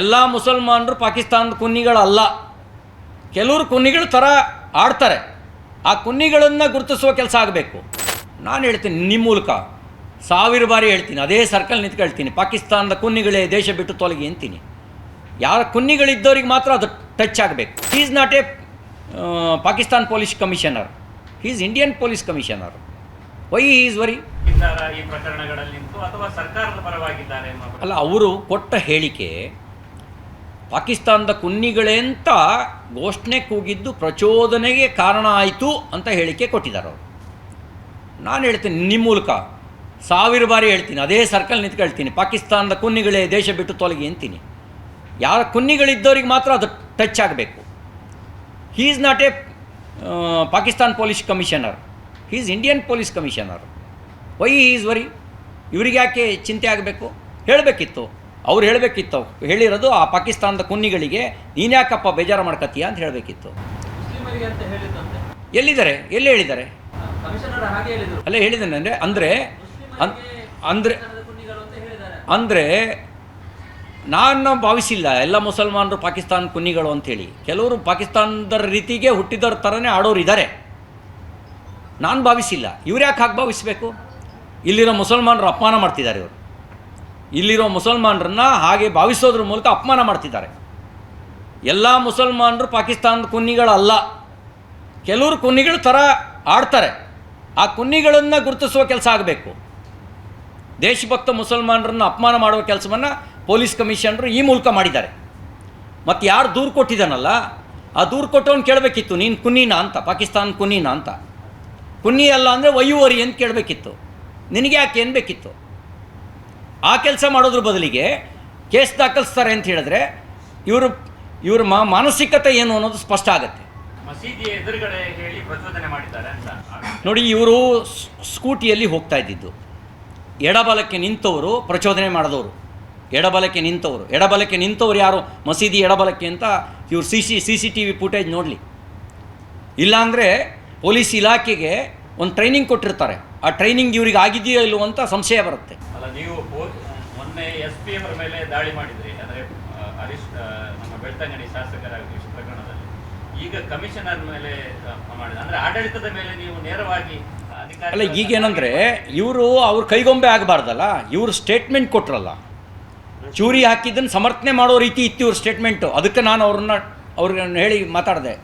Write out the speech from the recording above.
ಎಲ್ಲ ಮುಸಲ್ಮಾನರು ಪಾಕಿಸ್ತಾನದ ಕುನ್ನಿಗಳಲ್ಲ. ಕೆಲವರು ಕುನ್ನಿಗಳ ಥರ ಆಡ್ತಾರೆ. ಆ ಕುನ್ನಿಗಳನ್ನು ಗುರುತಿಸುವ ಕೆಲಸ ಆಗಬೇಕು. ನಾನು ಹೇಳ್ತೀನಿ ನಿಮ್ಮ ಮೂಲಕ ಸಾವಿರ ಬಾರಿ ಹೇಳ್ತೀನಿ ಅದೇ ಸರ್ಕಲ್ ನಿಂತ್ಕೊಳ್ತೀನಿ ಪಾಕಿಸ್ತಾನದ ಕುನ್ನಿಗಳೇ ದೇಶ ಬಿಟ್ಟು ತೊಲಗಿ ಅಂತೀನಿ. ಯಾರ ಕುನ್ನಿಗಳಿದ್ದವ್ರಿಗೆ ಮಾತ್ರ ಅದು ಟಚ್ ಆಗಬೇಕು. Is not a Pakistan police commissioner is Indian police commissioner why is worry ಅಲ್ಲ ಅವರು ಕೊಟ್ಟ ಹೇಳಿಕೆ ಪಾಕಿಸ್ತಾನದ ಕುನ್ನಿಗಳೇ ಅಂತ ಘೋಷಣೆ ಕೂಗಿದ್ದು ಪ್ರಚೋದನೆಗೆ ಕಾರಣ ಆಯಿತು ಅಂತ ಹೇಳಿಕೆ ಕೊಟ್ಟಿದ್ದಾರೆ ಅವರು. ನಾನು ಹೇಳ್ತೀನಿ ನಿಮ್ಮ ಮೂಲಕ ಸಾವಿರ ಬಾರಿ ಹೇಳ್ತೀನಿ, ಅದೇ ಸರ್ಕಲ್ ನಿಂತ್ಕೊಳ್ತೀನಿ ಪಾಕಿಸ್ತಾನದ ಕುನ್ನಿಗಳೇ ದೇಶ ಬಿಟ್ಟು ತೊಲಗಿ ಅಂತೀನಿ. ಯಾರ ಕುನ್ನಿಗಳಿದ್ದವ್ರಿಗೆ ಮಾತ್ರ ಅದು ಟಚ್ ಆಗಬೇಕು. Is not a Pakistan police commissioner. Is Indian police commissioner. Why is worry ಇವರಿಗೆ ಯಾಕೆ ಚಿಂತೆ ಆಗಬೇಕು? ಹೇಳಬೇಕಿತ್ತು. ಅವ್ರು ಹೇಳಬೇಕಿತ್ತು. ಹೇಳಿರೋದು ಆ ಪಾಕಿಸ್ತಾನದ ಕುನ್ನಿಗಳಿಗೆ ನೀನ್ಯಾಕಪ್ಪ ಬೇಜಾರು ಮಾಡ್ಕತ್ತೀಯ? ಅಂತ ಹೇಳಬೇಕಿತ್ತು. ಎಲ್ಲಿದ್ದಾರೆ? ಎಲ್ಲಿ ಹೇಳಿದ್ದಾರೆ? ಅಲ್ಲೇ ಹೇಳಿದ್ದಾನೆ. ಅಂದರೆ ಅಂದರೆ ಅಂದರೆ ಅಂದರೆ ನಾನು ಭಾವಿಸಿಲ್ಲ. ಎಲ್ಲ ಮುಸಲ್ಮಾನರು ಪಾಕಿಸ್ತಾನ ಕುನ್ನಿಗಳು ಅಂಥೇಳಿ. ಕೆಲವರು ಪಾಕಿಸ್ತಾನದ ರೀತಿಗೆ ಹುಟ್ಟಿದವ್ರ ಥರನೇ ಆಡೋರು ಇದ್ದಾರೆ. ನಾನು ಭಾವಿಸಿಲ್ಲ. ಇವ್ರು ಯಾಕೆ ಹಾಗೆ ಭಾವಿಸಬೇಕು? ಇಲ್ಲಿರೋ ಮುಸಲ್ಮಾನರು ಅಪಮಾನ ಮಾಡ್ತಿದ್ದಾರೆ ಇವರು. ಇಲ್ಲಿರೋ ಮುಸಲ್ಮಾನರನ್ನ ಹಾಗೆ ಭಾವಿಸೋದ್ರ ಮೂಲಕ ಅಪಮಾನ ಮಾಡ್ತಿದ್ದಾರೆ. ಎಲ್ಲ ಮುಸಲ್ಮಾನರು ಪಾಕಿಸ್ತಾನದ ಕುನ್ನಿಗಳಲ್ಲ. ಕೆಲವರು ಕುನ್ನಿಗಳ ಥರ ಆಡ್ತಾರೆ. ಆ ಕುನ್ನಿಗಳನ್ನು ಗುರುತಿಸುವ ಕೆಲಸ ಆಗಬೇಕು. ದೇಶಭಕ್ತ ಮುಸಲ್ಮಾನರನ್ನು ಅಪಮಾನ ಮಾಡುವ ಕೆಲಸವನ್ನು ಪೊಲೀಸ್ ಕಮಿಷನರು ಈ ಮೂಲಕ ಮಾಡಿದ್ದಾರೆ. ಮತ್ತು ಯಾರು ದೂರು ಕೊಟ್ಟಿದ್ದಾನಲ್ಲ, ಆ ದೂರು ಕೊಟ್ಟವನು ಕೇಳಬೇಕಿತ್ತು, ನೀನು ಕುನ್ನಿನ ಅಂತ, ಪಾಕಿಸ್ತಾನ ಕುನ್ನಿನ ಅಂತ. ಕುನ್ನಿ ಅಲ್ಲ ಅಂದರೆ ವಯ್ಯುವರಿ ಅಂತ ಕೇಳಬೇಕಿತ್ತು. ನಿನಗೆ ಯಾಕೆ ಏನು ಬೇಕಿತ್ತು? ಆ ಕೆಲಸ ಮಾಡೋದ್ರ ಬದಲಿಗೆ ಕೇಸ್ ದಾಖಲಿಸ್ತಾರೆ ಅಂತ ಹೇಳಿದ್ರೆ ಇವರು ಇವ್ರ ಮಾ ಮಾನಸಿಕತೆ ಏನು ಅನ್ನೋದು ಸ್ಪಷ್ಟ ಆಗುತ್ತೆ. ನೋಡಿ ಇವರು ಸ್ಕೂಟಿಯಲ್ಲಿ ಹೋಗ್ತಾ ಇದ್ದಿದ್ದು. ಎಡಬಲಕ್ಕೆ ನಿಂತವರು ಪ್ರಚೋದನೆ ಮಾಡಿದವರು. ಎಡಬಲಕ್ಕೆ ನಿಂತವರು. ಎಡಬಲಕ್ಕೆ ನಿಂತವರು ಯಾರು? ಮಸೀದಿ ಎಡಬಲಕ್ಕೆ ಅಂತ ಇವ್ರು C C C C T V footage ನೋಡಲಿ. ಇಲ್ಲಾಂದರೆ ಪೊಲೀಸ್ ಇಲಾಖೆಗೆ ಒಂದು ಟ್ರೈನಿಂಗ್ ಕೊಟ್ಟಿರ್ತಾರೆ. ಆ ಟ್ರೈನಿಂಗ್ ಇವ್ರಿಗೆ ಆಗಿದೆಯೋ ಇಲ್ಲವೋ ಅಂತ ಸಂಶಯ ಬರುತ್ತೆ. ಅಲ್ಲ ನೀವು ಮೊನ್ನೆ ಎಸ್ ಪಿ ಅವರ ಮೇಲೆ ದಾಳಿ ಮಾಡಿದ್ರಿ. ಅಂದ್ರೆ ಹರೀಶ್ ನಮ್ಮ ಬೆಳ್ತಂಗಡಿ ಶಾಸಕರ ಪ್ರಕರಣದಲ್ಲಿ. ಈಗ ಕಮಿಷನರ್ ಮೇಲೆ ಮಾಡಿದ ಅಂದ್ರೆ ಆಡಳಿತದ ಮೇಲೆ ನೀವು ನೇರವಾಗಿ ಅಲ್ಲ ಈಗೇನಂದ್ರೆ ಇವರು ಅವ್ರ ಕೈಗೊಂಬೆ ಆಗಬಾರ್ದಲ್ಲ? ಇವರು ಸ್ಟೇಟ್ಮೆಂಟ್ ಕೊಟ್ರಲ್ಲ? ಚೂರಿ ಹಾಕಿದ್ದನ್ನು ಸಮರ್ಥನೆ ಮಾಡೋ ರೀತಿ ಇತ್ತು ಇವ್ರ ಸ್ಟೇಟ್ಮೆಂಟು ಅದಕ್ಕೆ ನಾನು ಅವ್ರನ್ನ ಅವ್ರಿಗೆ ಹೇಳಿ ಮಾತಾಡಿದೆ.